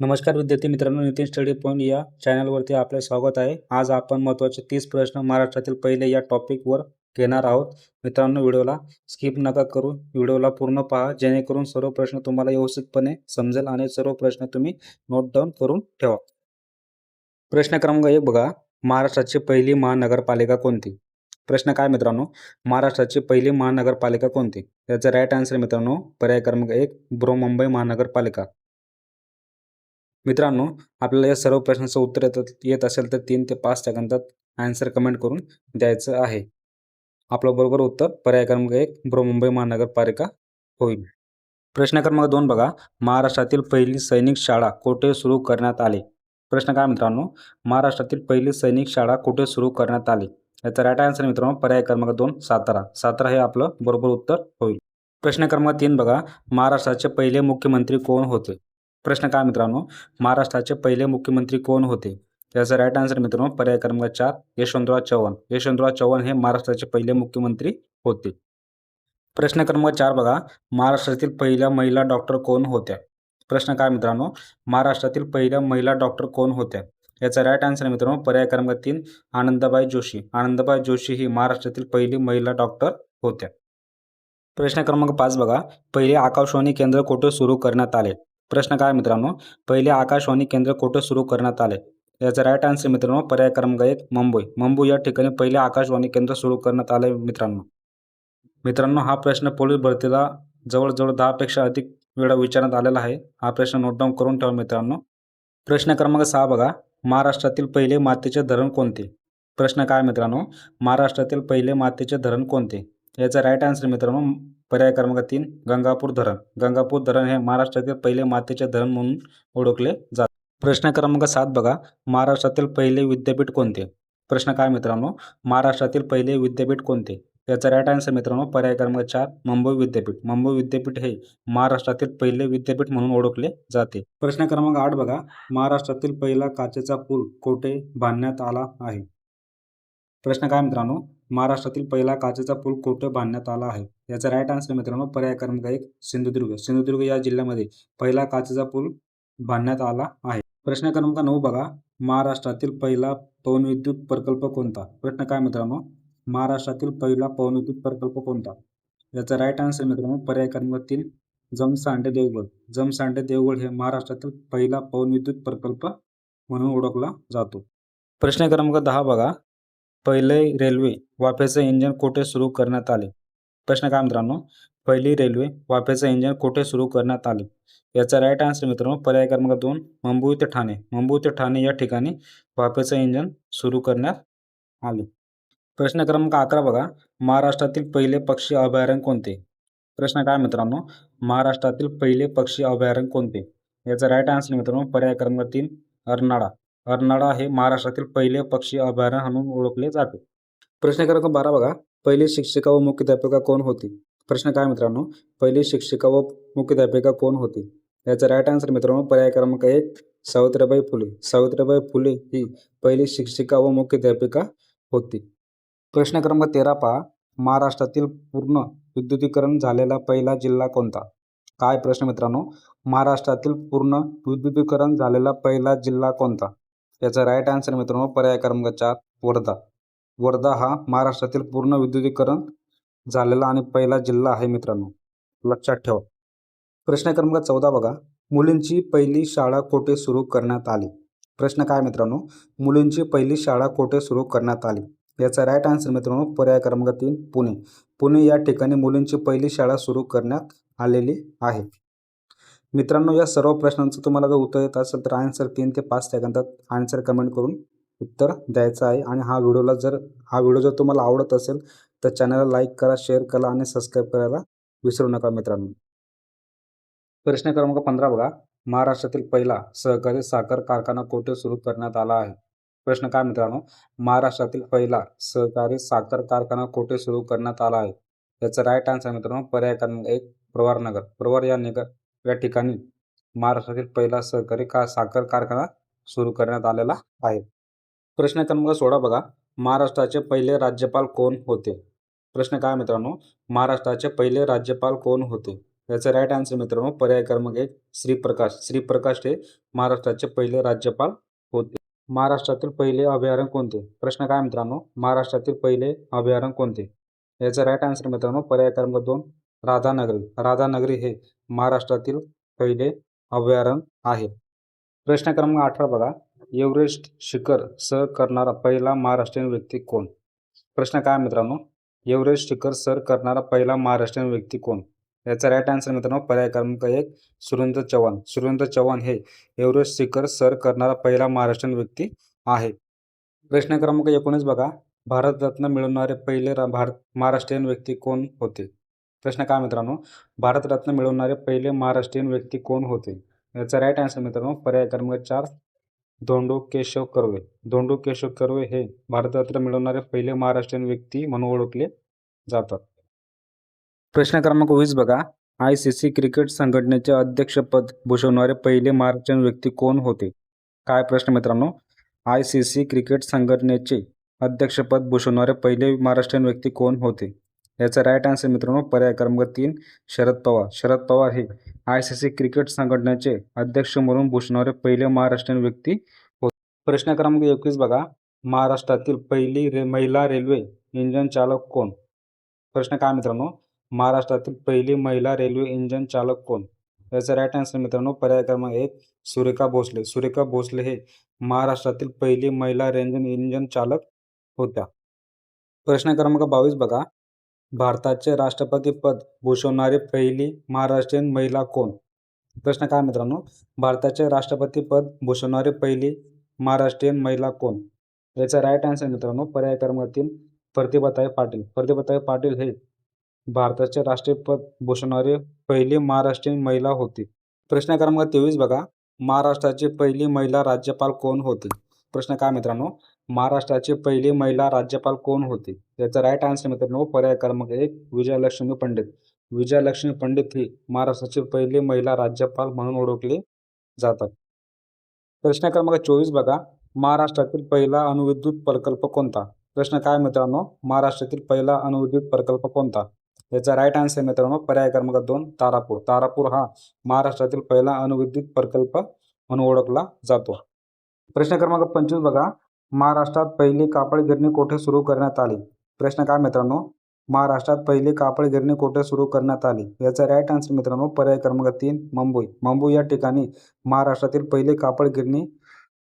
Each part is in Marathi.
नमस्कार विद्यार्थी मित्रांनो नितीन स्टडी पॉईंट या चॅनलवरती आपले स्वागत आहे. आज आपण महत्त्वाचे तीस प्रश्न महाराष्ट्रातील पहिले या टॉपिकवर घेणार आहोत. मित्रांनो व्हिडिओला स्किप नका करू. व्हिडिओला पूर्ण पहा. जेणेकरून सर्व प्रश्न तुम्हाला व्यवस्थितपणे समजेल आणि सर्व प्रश्न तुम्ही नोट डाऊन करून ठेवा. प्रश्न क्रमांक एक बघा. महाराष्ट्राची पहिली महानगरपालिका कोणती? प्रश्न काय मित्रांनो? महाराष्ट्राची पहिली महानगरपालिका कोणती? याचा राईट आन्सर मित्रांनो पर्याय क्रमांक एक बृहमुंबई महानगरपालिका. मित्रांनो आपल्याला या सर्व प्रश्नाचं उत्तर येत येत असेल तर तीन ते पाच सेकंदात आन्सर कमेंट करून द्यायचं आहे. आपलं बरोबर उत्तर पर्याय क्रमांक एक बृहमुंबई महानगरपालिका होईल. प्रश्न क्रमांक दोन बघा. महाराष्ट्रातील पहिली सैनिक शाळा कुठे सुरू करण्यात आली? प्रश्न काय मित्रांनो? महाराष्ट्रातील पहिली सैनिक शाळा कुठे सुरू करण्यात आली? याचा राईट आन्सर मित्रांनो पर्याय क्रमांक दोन सातारा. सातारा हे आपलं बरोबर उत्तर होईल. प्रश्न क्रमांक तीन बघा. महाराष्ट्राचे पहिले मुख्यमंत्री कोण होते? प्रश्न काय मित्रांनो? महाराष्ट्राचे पहिले मुख्यमंत्री कोण होते? त्याचा राईट आन्सर मित्रांनो पर्याय क्रमांक चार यशवंतराव चव्हाण. यशवंतराव चव्हाण हे महाराष्ट्राचे पहिले मुख्यमंत्री होते. प्रश्न क्रमांक चार बघा. महाराष्ट्रातील पहिल्या महिला डॉक्टर कोण होत्या? प्रश्न काय मित्रांनो? महाराष्ट्रातील पहिल्या महिला डॉक्टर कोण होत्या? याचा राईट आन्सर मित्रांनो पर्याय क्रमांक तीन आनंदबाई जोशी. आनंदबाई जोशी ही महाराष्ट्रातील पहिली महिला डॉक्टर होत्या. प्रश्न क्रमांक पाच बघा. पहिले आकाशवाणी केंद्र कुठे सुरू करण्यात आले? प्रश्न काय मित्रांनो? पहिले आकाशवाणी केंद्र कुठे सुरू करण्यात आले? याचा राईट आन्सर मित्रांनो पर्याय क्रमांक एक मुंबई. मुंबई या ठिकाणी पहिले आकाशवाणी केंद्र सुरू करण्यात आले मित्रांनो. मित्रांनो हा प्रश्न पोलीस भरतीला जवळजवळ दहापेक्षा अधिक वेळा विचारण्यात आलेला आहे. हा प्रश्न नोट डाऊन करून ठेवा मित्रांनो. प्रश्न क्रमांक सहा बघा. महाराष्ट्रातील पहिले मातीचे धरण कोणते? प्रश्न काय मित्रांनो? महाराष्ट्रातील पहिले मातीचे धरण कोणते? याचा राईट आन्सर मित्रांनो पर्याय क्रमांक तीन गंगापूर धरण. गंगापूर धरण हे महाराष्ट्रातील पहिले मातेचे धरण म्हणून ओळखले जाते. प्रश्न क्रमांक सात बघा महाराष्ट्रातील पहिले विद्यापीठ कोणते? प्रश्न काय मित्रांनो महाराष्ट्रातील पहिले विद्यापीठ कोणते? याचा राईट आन्सर मित्रांनो पर्याय क्रमांक चार मुंबई विद्यापीठ. मुंबई विद्यापीठ हे महाराष्ट्रातील पहिले विद्यापीठ म्हणून ओळखले जाते. प्रश्न क्रमांक आठ बघा महाराष्ट्रातील पहिला काचेचा पूल कोठे बांधण्यात आला आहे? प्रश्न काय मित्रांनो महाराष्ट्रातील पहिला काचेचा पूल कोठे बांधण्यात आला आहे? याचा राईट आन्सर मित्रांनो पर्याय क्रमांक एक सिंधुदुर्ग. सिंधुदुर्ग या जिल्ह्यामध्ये पहिला काचेचा पूल बांधण्यात आला आहे. प्रश्न क्रमांक नऊ बघा. महाराष्ट्रातील पहिला पवनविद्युत प्रकल्प कोणता? प्रश्न काय मित्रांनो? महाराष्ट्रातील पहिला पवनविद्युत प्रकल्प कोणता? याचा राईट आन्सर मित्रांनो पर्याय क्रमांक तीन जमसांडे देवगड. जमसांडे देवगड हे महाराष्ट्रातील पहिला पवनविद्युत प्रकल्प म्हणून ओळखला जातो. प्रश्न क्रमांक दहा बघा. पहिले रेल्वे वाफेचं इंजन कुठे सुरू करण्यात आले? प्रश्न काय मित्रांनो? पहिली रेल्वे वाफेचं इंजन कुठे सुरू करण्यात आले? याचा राईट आन्सर मित्रांनो पर्याय क्रमांक दोन मुंबई ते ठाणे. मुंबई ते ठाणे या ठिकाणी वाफेचं इंजन सुरू करण्यात आले. प्रश्न क्रमांक अकरा बघा. महाराष्ट्रातील पहिले पक्षी अभयारण्य कोणते? प्रश्न काय मित्रांनो? महाराष्ट्रातील पहिले पक्षी अभयारण्य कोणते? याचा राईट आन्सर मित्रांनो पर्याय क्रमांक तीन अर्नाळा. अर्नाळा हे महाराष्ट्रातील पहिले पक्षी अभयारण्य म्हणून ओळखले जाते. प्रश्न क्रमांक बारा बघा. पहिली शिक्षिका व मुख्याध्यापिका कोण होती? प्रश्न काय मित्रांनो? पहिली शिक्षिका व मुख्याध्यापिका कोण होती? याचा राईट आन्सर मित्रांनो पर्याय क्रमांक एक सावित्रीबाई फुले. सावित्रीबाई फुले ही पहिली शिक्षिका व मुख्याध्यापिका होती. प्रश्न क्रमांक तेरा पहा. महाराष्ट्रातील पूर्ण विद्युतीकरण झालेला पहिला जिल्हा कोणता? काय? प्रश्न मित्रांनो महाराष्ट्रातील पूर्ण विद्युतीकरण झालेला पहिला जिल्हा कोणता? याचा राईट आन्सर मित्रांनो पर्याय क्रमांक चार वर्धा. वर्धा हा महाराष्ट्रातील पूर्ण विद्युतीकरण झालेला आणि पहिला जिल्हा आहे मित्रांनो. लक्षात ठेवा. प्रश्न क्रमांक चौदा बघा. मुलींची पहिली शाळा कोठे सुरू करण्यात आली? प्रश्न काय मित्रांनो? मुलींची पहिली शाळा कोठे सुरू करण्यात आली? याचा राईट आन्सर मित्रांनो पर्याय क्रमांक तीन पुणे. पुणे या ठिकाणी मुलींची पहिली शाळा सुरू करण्यात आलेली आहे. मित्रांनो या सर्व प्रश्नांचं तुम्हाला जर उत्तर येत असेल तर आन्सर तीन ते पाच सेकंदात आन्सर कमेंट करून उत्तर द्यायचं आहे. आणि हा व्हिडिओला जर हा व्हिडिओ जर तुम्हाला आवडत असेल तर चॅनलला लाईक करा शेअर करा आणि सबस्क्राईब करायला विसरू नका मित्रांनो. प्रश्न क्रमांक पंधरा बघा. महाराष्ट्रातील पहिला सहकारी साखर कारखाना कुठे सुरू करण्यात आला आहे? प्रश्न काय मित्रांनो? महाराष्ट्रातील पहिला सहकारी साखर कारखाना कुठे सुरू करण्यात आला आहे? याचा राईट आन्सर मित्रांनो पर्याय क्रमांक एक प्रवारनगर प्रवार या निगर या ठिकाणी महाराष्ट्रातील पहिला सहकारी का साखर कारखाना सुरू करण्यात आलेला आहे. प्रश्न क्रमांक सोळा बघा. महाराष्ट्राचे पहिले राज्यपाल कोण होते? प्रश्न काय मित्रांनो? महाराष्ट्राचे पहिले राज्यपाल कोण होते? याचं राईट आन्सर मित्रांनो पर्याय क्रमांक एक श्रीप्रकाश. श्रीप्रकाश हे महाराष्ट्राचे पहिले राज्यपाल होते. महाराष्ट्रातील पहिले अभयारण्य कोणते? प्रश्न काय मित्रांनो? महाराष्ट्रातील पहिले अभयारण्य कोणते? याचं राईट आन्सर मित्रांनो पर्याय क्रमांक दोन राधानगरी. राधानगरी हे महाराष्ट्रातील पहिले अभयारण्य आहे. प्रश्न क्रमांक अठरा बघा. एव्हरेस्ट शिखर सर करणारा पहिला महाराष्ट्रीयन व्यक्ती कोण? प्रश्न काय मित्रांनो? एव्हरेस्ट शिखर सर करणारा पहिला महाराष्ट्रीयन व्यक्ती कोण? याचा राईट आन्सर मित्रांनो पर्याय क्रमांक एक सुरेंद्र चव्हाण. सुरेंद्र चव्हाण हे एव्हरेस्ट शिखर सर करणारा पहिला महाराष्ट्रीयन व्यक्ती आहे. प्रश्न क्रमांक एकोणीस बघा. भारतरत्न मिळवणारे पहिले रा भारत महाराष्ट्रीयन व्यक्ती कोण होते? प्रश्न काय मित्रांनो? भारतरत्न मिळवणारे पहिले महाराष्ट्रीयन व्यक्ती कोण होते? याचा राईट आन्सर मित्रांनो पर्याय क्रमांक चार धोंडो केशव कर्वे. धोंडो केशव कर्वे हे भारतरत्न मिळवणारे पहिले महाराष्ट्रीयन व्यक्ती म्हणून ओळखले जातात. प्रश्न क्रमांक वीस बघा. आय सी सी क्रिकेट संघटनेचे अध्यक्षपद भूषवणारे पहिले महाराष्ट्रीयन व्यक्ती कोण होते? काय प्रश्न मित्रांनो? आय सी सी क्रिकेट संघटनेचे अध्यक्षपद भूषवणारे पहिले महाराष्ट्रीयन व्यक्ती कोण होते? याचा राईट आन्सर मित्रांनो पर्याय क्रमांक तीन शरद पवार. शरद पवार हे आय सी सी क्रिकेट संघटनेचे अध्यक्ष म्हणून भूषणारे पहिले महाराष्ट्रीयन व्यक्ती होते. प्रश्न क्रमांक एकवीस बघा. महाराष्ट्रातील पहिली रे महिला रेल्वे इंजन चालक कोण? प्रश्न काय मित्रांनो? महाराष्ट्रातील पहिली महिला रेल्वे इंजन चालक कोण? याचा राईट आन्सर मित्रांनो पर्याय क्रमांक एक सुरेखा भोसले. सुरेखा भोसले हे महाराष्ट्रातील पहिली महिला रेंजन इंजन चालक होत्या. प्रश्न क्रमांक बावीस बघा. भारताचे राष्ट्रपती पद भूषवणारी पहिली महाराष्ट्रीयन महिला कोण? प्रश्न काय मित्रांनो? भारताचे राष्ट्रपती पद भूषवणारी पहिली महाराष्ट्रीयन महिला कोण? याचा राईट आन्सर मित्रांनो पर्याय क्रमांक तीन प्रतिभाताई पाटील. प्रतिभाताई पाटील हे भारताचे राष्ट्रीय पद भूषवणारी पहिली महाराष्ट्रीयन महिला होती. प्रश्न क्रमांक तेवीस बघा. महाराष्ट्राची पहिली महिला राज्यपाल कोण होती? प्रश्न काय मित्रांनो? महाराष्ट्राचे पहिली महिला राज्यपाल कोण होते? याचा राईट आन्सर मित्रांनो पर्याय क्रमांक एक विजयालक्ष्मी पंडित. विजयालक्ष्मी पंडित हे महाराष्ट्राचे पहिली महिला राज्यपाल म्हणून ओळखले जातात. प्रश्न क्रमांक चोवीस बघा. महाराष्ट्रातील पहिला अणुविद्युत प्रकल्प कोणता? प्रश्न काय मित्रांनो? महाराष्ट्रातील पहिला अणुविद्युत प्रकल्प कोणता? याचा राईट आन्सर मित्रांनो पर्याय क्रमांक दोन तारापूर. तारापूर हा महाराष्ट्रातील पहिला अणुविद्युत प्रकल्प म्हणून ओळखला जातो. प्रश्न क्रमांक पंचवीस बघा. महाराष्ट्रात पहिली कापड गिरणी कोठे सुरू करण्यात आली? प्रश्न काय मित्रांनो? महाराष्ट्रात पहिली कापड गिरणी कोठे सुरू करण्यात आली? याचा राईट आन्सर मित्रांनो पर्याय क्रमांक तीन मुंबई. मुंबई या ठिकाणी महाराष्ट्रातील पहिली कापड गिरणी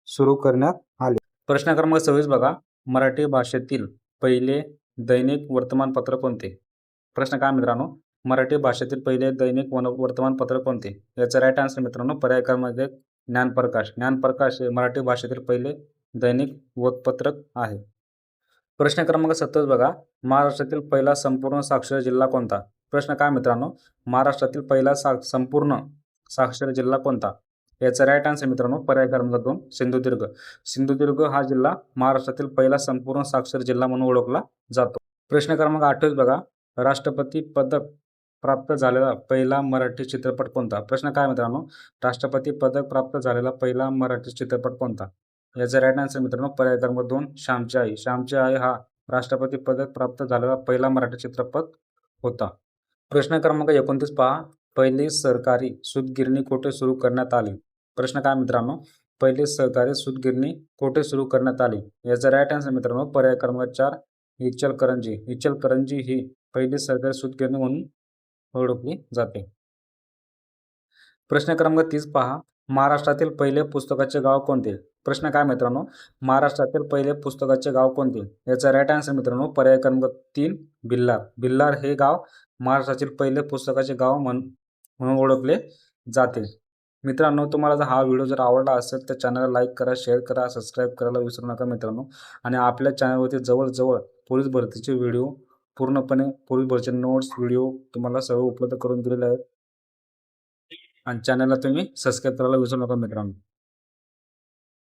सुरू करण्यात आली. प्रश्न क्रमांक सव्वीस बघा. मराठी भाषेतील पहिले दैनिक वर्तमानपत्र कोणते? प्रश्न काय मित्रांनो? मराठी भाषेतील पहिले दैनिक वन वर्तमानपत्र कोणते? याचा राईट आन्सर मित्रांनो पर्याय क्रमांक एक ज्ञानप्रकाश. ज्ञानप्रकाश हे मराठी भाषेतील पहिले दैनिक वृत्तपत्रक आहे. प्रश्न क्रमांक सत्तर बघा. महाराष्ट्रातील पहिला संपूर्ण साक्षर जिल्हा कोणता? प्रश्न काय मित्रांनो? महाराष्ट्रातील पहिला सा संपूर्ण साक्षर जिल्हा कोणता? याचा राईट आन्सर मित्रांनो पर्याय क्रमांक दोन सिंधुदुर्ग. सिंधुदुर्ग हा जिल्हा महाराष्ट्रातील पहिला संपूर्ण साक्षर जिल्हा म्हणून ओळखला जातो. प्रश्न क्रमांक अठ्ठावीस बघा. राष्ट्रपती पदक प्राप्त झालेला पहिला मराठी चित्रपट कोणता? प्रश्न काय मित्रांनो? राष्ट्रपती पदक प्राप्त झालेला पहिला मराठी चित्रपट कोणता? म्हणजे याचा राईट आन्सर मित्रांनो पर्याय क्रमांक दोन श्यामची आई. श्यामची आई हा राष्ट्रपती पदक प्राप्त झालेला पहिला मराठी चित्रपट होता. प्रश्न क्रमांक एकोणतीस पहा. पहिली सरकारी सूतगिरणी कोठे सुरू करण्यात आली? प्रश्न काय मित्रांनो? पहिली सहकारी सूतगिरणी कोठे सुरू करण्यात आली? याचा राईट आन्सर मित्रांनो पर्याय क्रमांक चार इचलकरंजी. इचलकरंजी ही पहिली सरकारी सूतगिरणी म्हणून ओळखली जाते. प्रश्न क्रमांक तीस पहा. महाराष्ट्रातील पहिले पुस्तकाचे गाव कोणते? प्रश्न काय मित्रांनो? महाराष्ट्रातील पहिले पुस्तकाचे गाव कोणते? याचा राईट आन्सर मित्रांनो पर्याय क्रमांक तीन भिल्लार भिल्लार हे गाव महाराष्ट्रातील पहिले पुस्तकाचे गाव म्हण म्हणून ओळखले जाते. मित्रांनो तुम्हाला जर हा व्हिडिओ जर आवडला असेल तर चॅनलला लाईक करा शेअर करा सबस्क्राईब करायला विसरू नका मित्रांनो. आणि आपल्या चॅनलवरती जवळजवळ पोलीस भरतीचे व्हिडिओ पूर्णपणे पोलीस भरतीचे नोट्स व्हिडिओ तुम्हाला सर्व उपलब्ध करून दिलेले आहेत. आणि चॅनलला तुम्ही सबस्क्राईब करायला विसरू नका मित्रांनो.